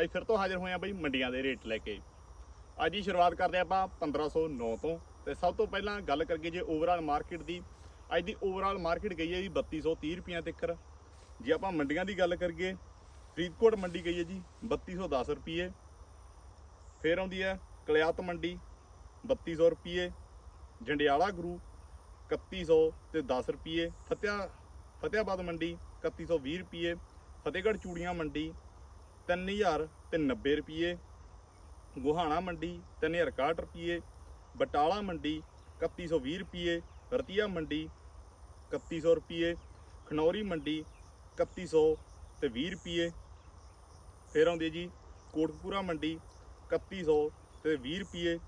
ਅੱਜ ਫਿਰ ਤੋਂ ਹਾਜ਼ਰ ਹੋਏ ਆ ਬਈ ਮੰਡੀਆਂ ਦੇ ਰੇਟ ਲੈ ਕੇ। ਅੱਜ ਹੀ ਸ਼ੁਰੂਆਤ ਕਰਦੇ ਆਪਾਂ 1509 ਤੋਂ। ਤੇ ਸਭ ਤੋਂ ਪਹਿਲਾਂ ਗੱਲ ਕਰਕੇ ਜੇ ਓਵਰਆਲ ਮਾਰਕੀਟ ਦੀ, ਅੱਜ ਦੀ ਓਵਰਆਲ ਮਾਰਕੀਟ ਗਈ ਹੈ ਜੀ 3230 ਰੁਪਈਆ ਤੱਕਰ। ਜੇ ਆਪਾਂ ਮੰਡੀਆਂ ਦੀ ਗੱਲ ਕਰੀਏ, ਫਰੀਦਕੋਟ ਮੰਡੀ ਗਈ ਹੈ ਜੀ 3210 ਰੁਪਏ ਫਿਰ ਆਉਂਦੀ ਹੈ ਕਲਿਆਤ ਮੰਡੀ 3200 ਰੁਪਏ ਜੰਡਿਆਲਾ ਗੁਰੂ 3100 ਤੇ 10 ਰੁਪਏ ਫਤਿਆ, ਫਤਿਆਬਾਦ ਮੰਡੀ 3120 ਰੁਪਏ ਫਤਿਹਗੜ੍ਹ ਚੂੜੀਆਂ ਮੰਡੀ 3000 ਤੇ 90 ਰੁਪਏ ਗੁਹਾਣਾ ਮੰਡੀ 3061 ਰੁਪਏ ਬਟਾਲਾ ਮੰਡੀ 3120 ਰੁਪਏ ਰਤੀਆ ਮੰਡੀ 3100 ਰੁਪਏ ਖਨੌਰੀ ਮੰਡੀ 3100 ਤੇ 20 ਰੁਪਏ ਫਿਰ ਆਉਂਦੀ ਜੀ ਕੋਟਕਪੂਰਾ ਮੰਡੀ 3100 ਤੇ 20 ਰੁਪਏ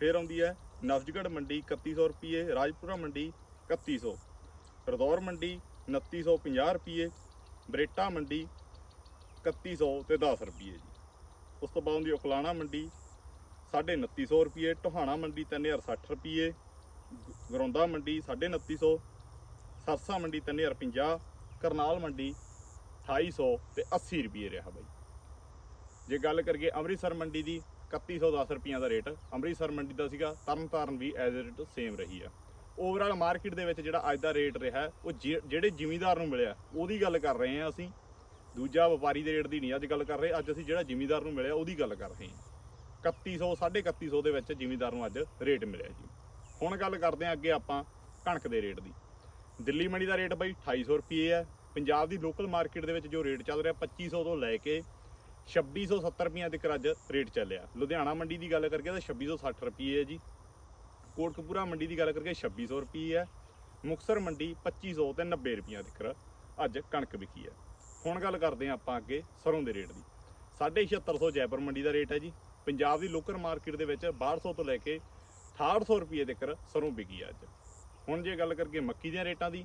ਫਿਰ ਆਉਂਦੀ ਹੈ ਨਫਜਗੜ ਮੰਡੀ 3100 ਰੁਪਏ ਰਾਜਪੁਰਾ ਮੰਡੀ 3100 ਰਦੌਰ ਮੰਡੀ 2950 ਰੁਪਏ ਬਰੇਟਾ ਮੰਡੀ 3100 ਤੇ 10 ਰੁਪਏ ਜੀ। ਉਸ ਤੋਂ ਬਾਅਦ ਹੁੰਦੀ ਉਕਲਾਣਾ ਮੰਡੀ 2950 ਰੁਪਏ, ਟੋਹਾਣਾ ਮੰਡੀ 3060 ਰੁਪਏ, ਗਰੌਂਦਾ ਮੰਡੀ 2950 ਸਰਸਾ ਮੰਡੀ 3050 ਕਰਨਾਲ ਮੰਡੀ 2800 ਤੇ 80 ਰੁਪਏ ਰਿਹਾ ਬਾਈ। ਜੇ ਗੱਲ ਕਰੀਏ ਅੰਮ੍ਰਿਤਸਰ ਮੰਡੀ ਦੀ 3110 ਰੁਪਈਆਂ ਦਾ ਰੇਟ, ਅੰਮ੍ਰਿਤਸਰ ਮੰਡੀ ਦਾ ਸੀਗਾ, ਤਰਨਤਾਰਨ ਵੀ ਐਜ਼ ਇਟ ਸੇਮ ਰਹੀ ਆ। ਓਵਰਆਲ ਮਾਰਕੀਟ ਦੇ ਵਿੱਚ ਜਿਹੜਾ ਅੱਜ ਦਾ ਰੇਟ ਰਿਹਾ, ਉਹ ਜਿ- ਜਿਹੜੇ ਜ਼ਿਮੀਂਦਾਰ ਨੂੰ ਮਿਲਿਆ, ਉਹਦੀ ਗੱਲ ਕਰ ਰਹੇ ਹਾਂ ਅਸੀਂ। ਦੂਜਾ ਵਪਾਰੀ ਦੇ ਰੇਟ ਦੀ ਨਹੀਂ ਅੱਜ ਗੱਲ ਕਰ ਰਹੇ, ਅੱਜ ਅਸੀਂ ਜਿਹੜਾ ਜ਼ਿਮੀਦਾਰ ਨੂੰ ਮਿਲਿਆ ਉਹਦੀ ਗੱਲ ਕਰ ਰਹੇ ਹਾਂ। 3100 3150 ਦੇ ਵਿੱਚ ਜ਼ਿਮੀਦਾਰ ਨੂੰ ਅੱਜ ਰੇਟ ਮਿਲਿਆ ਜੀ। ਹੁਣ ਗੱਲ ਕਰਦੇ ਹਾਂ ਅੱਗੇ ਆਪਾਂ ਕਣਕ ਦੇ ਰੇਟ ਦੀ। ਦਿੱਲੀ ਮੰਡੀ ਦਾ ਰੇਟ ਬਾਈ 2800 ਰੁਪਏ ਹੈ। ਪੰਜਾਬ ਦੀ ਲੋਕਲ ਮਾਰਕੀਟ ਦੇ ਵਿੱਚ ਜੋ ਰੇਟ ਚੱਲ ਰਿਹਾ 2500 ਤੋਂ ਲੈ ਕੇ 2670 ਰੁਪਈਆ ਤੱਕ ਅੱਜ ਰੇਟ ਚੱਲਿਆ। ਲੁਧਿਆਣਾ ਮੰਡੀ ਦੀ ਗੱਲ ਕਰਕੇ ਤਾਂ 2660 ਰੁਪਏ ਹੈ ਜੀ। ਕੋਟਕਪੂਰਾ ਮੰਡੀ ਦੀ ਗੱਲ ਕਰਕੇ 2600 ਰੁਪਏ ਹੈ। ਮੁਕਸਰ ਮੰਡੀ 2500 ਤੇ 90 ਰੁਪਈਆ ਤੱਕ ਅੱਜ ਕਣਕ ਵਿਕੀ ਹੈ। ਹੁਣ ਗੱਲ ਕਰਦੇ ਹਾਂ ਆਪਾਂ ਅੱਗੇ ਸਰੋਂ ਦੇ ਰੇਟ ਦੀ। 7600 ਜੈਪੁਰ ਮੰਡੀ ਦਾ ਰੇਟ ਹੈ ਜੀ। ਪੰਜਾਬ ਦੀ ਲੋਕਲ ਮਾਰਕੀਟ ਦੇ ਵਿੱਚ 1200 ਤੋਂ ਲੈ ਕੇ 6800 ਰੁਪਏ ਤੱਕ ਸਰੋਂ ਵਿਕੀ ਹੈ ਅੱਜ। ਹੁਣ ਜੇ ਗੱਲ ਕਰੀਏ ਮੱਕੀ ਦੇ ਰੇਟਾਂ ਦੀ,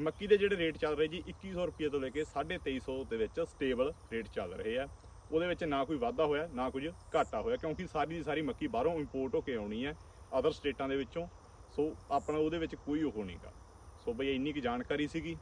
ਮੱਕੀ ਦੇ ਜਿਹੜੇ ਰੇਟ ਚੱਲ ਰਹੇ ਜੀ 2100 ਰੁਪਏ ਤੋਂ ਲੈ ਕੇ 2350 ਦੇ ਵਿੱਚ ਸਟੇਬਲ ਰੇਟ ਚੱਲ ਰਹੇ ਆ। ਉਹਦੇ ਵਿੱਚ ਨਾ ਕੋਈ ਵਾਧਾ ਹੋਇਆ, ਨਾ ਕੁਝ ਘਾਟਾ ਹੋਇਆ, ਕਿਉਂਕਿ ਸਾਰੀ ਦੀ ਸਾਰੀ ਮੱਕੀ ਬਾਹਰੋਂ ਇੰਪੋਰਟ ਹੋ ਕੇ ਆਉਣੀ ਹੈ ਅਦਰ ਸਟੇਟਾਂ ਦੇ ਵਿੱਚੋਂ। ਸੋ ਆਪਣਾ ਉਹਦੇ ਵਿੱਚ ਕੋਈ ਉਹ ਨਹੀਂਗਾ ਸੋ ਬਈ ਇੰਨੀ ਕੁ ਜਾਣਕਾਰੀ ਸੀਗੀ।